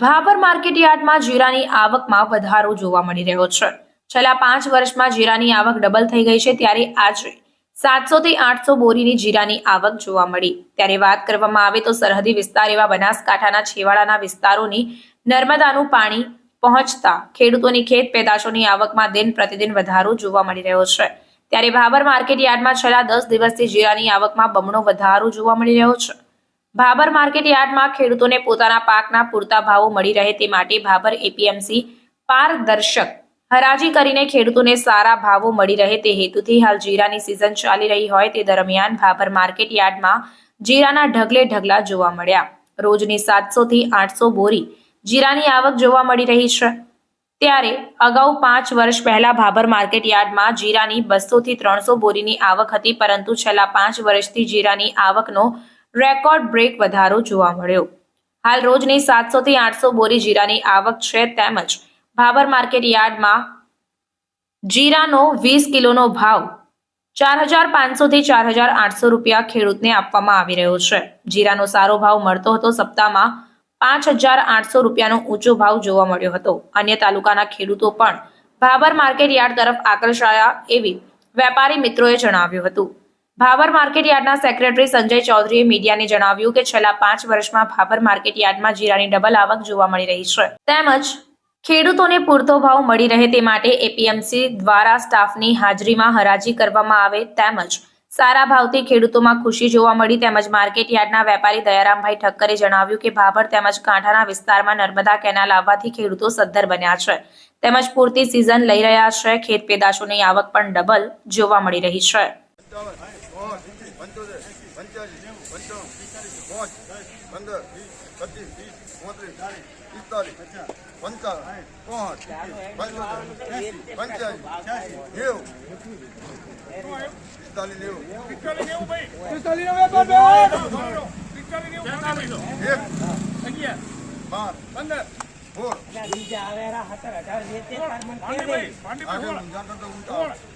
Bhabhar market યાર્ડમાં જીરાની આવકમાં વધારો જોવા મળી રહ્યો છે. છેલ્લા પાંચ વર્ષમાં જીરાની આવક ડબલ થઈ ગઈ છે ત્યારે આજે સાતસો થી આઠસો બોરીની જીરાની આવક જોવા મળી. ત્યારે વાત કરવામાં આવે તો સરહદી વિસ્તાર એવા બનાસકાંઠાના છેવાડાના વિસ્તારોની નર્મદાનું પાણી પહોંચતા ખેડૂતોની ખેત પેદાશોની આવકમાં દિન પ્રતિદિન વધારો જોવા મળી રહ્યો છે. ત્યારે ભાભર માર્કેટ યાર્ડમાં છેલ્લા દસ દિવસથી જીરાની આવકમાં બમણો વધારો જોવા મળી રહ્યો છે. ભાભર માર્કેટ યાર્ડમાં ખેડૂતોને પોતાના પાકના પૂરતા ભાવો મળી રહે તે માટે ભાભર એપીએમસી પારદર્શક હરાજી કરીને ખેડૂતોને સારા ભાવો મળી રહે તે હેતુથી હાલ જીરાની સિઝન ચાલી રહી હોય તે દરમિયાન ભાભર માર્કેટ યાર્ડમાં જીરાના ઢગલે ઢગલા જોવા મળ્યા. રોજની સાતસો થી આઠસો બોરી જીરાની આવક જોવા મળી રહી છે. ત્યારે અગાઉ પાંચ વર્ષ પહેલા ભાભર માર્કેટ યાર્ડમાં જીરાની બસો થી ત્રણસો બોરીની આવક હતી પરંતુ છેલ્લા પાંચ વર્ષથી જીરાની આવકનો રેકોર્ડ બ્રેક વધારો જોવા મળ્યો. હાલ રોજની સાતસો થી આઠસો બોરી જીરાની આવક છે તેમજ ભાભર માર્કેટ યાર્ડમાં જીરાનો વીસ કિલોનો ભાવ ચાર હજાર પાંચસો થી ચાર હજાર આઠસો રૂપિયા ખેડૂતને આપવામાં આવી રહ્યો છે. જીરાનો સારો ભાવ મળતો હતો સપ્તાહમાં પાંચ હજાર આઠસો રૂપિયાનો ઊંચો ભાવ જોવા મળ્યો હતો. અન્ય તાલુકાના ખેડૂતો પણ ભાભર માર્કેટ યાર્ડ તરફ આકર્ષાયા એવી વેપારી મિત્રોએ જણાવ્યું હતું. ભાભર માર્કેટ યાર્ડના સેક્રેટરી સંજય ચૌધરીએ મીડિયાને જણાવ્યું કે છેલ્લા પાંચ વર્ષમાં ભાભર માર્કેટ યાર્ડમાં જીરાની ડબલ આવક જોવા મળી રહી છે. તેમજ ખેડૂતોને પૂરતો ભાવ મળી રહે તે માટે એપીએમસી દ્વારા સ્ટાફની હાજરીમાં હરાજી કરવામાં આવે તેમજ સારા ભાવથી ખેડૂતોમાં ખુશી જોવા મળી તેમજ માર્કેટ યાર્ડના વેપારી દયારામભાઈ ઠક્કરે જણાવ્યું કે ભાભર તેમજ કાંઠાના વિસ્તારમાં નર્મદા કેનાલ આવવાથી ખેડૂતો સદ્ધર બન્યા છે. તેમજ પૂરતી સિઝન લઈ રહ્યા છે. ખેત પેદાશોની આવક પણ ડબલ જોવા મળી રહી છે. પંચોતેર પંચ્યાસી પંચાણું પાંચ પંદર પચીસ પાંત્રીસ પિસ્તાલીસ પંચાવન પાંચ પંચોતેર પંચ્યાસી નેવું પિસ્તાલીસ નેવું. એક પાંચ સોળ આગળ ઊંઝા કરતા ઊંચા ઊંઝા કરતા અઢાર ભાગ લેવાનો જ બોલજો બધાય. ના એમને બોલજો ભાઈ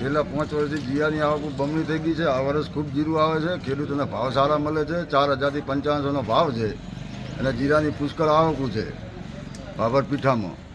છેલ્લા પાંચ વર્ષથી જીરાની આવક બમણી થઈ ગઈ છે. આ વર્ષ ખૂબ જીરું આવે છે. ખેડૂતોને ભાવ સારા મળે છે. ચાર હજારથી પંચાવનસોનો ભાવ છે. અને જીરાની પુષ્કળ આવકું છે. બાબર પીઠામાં.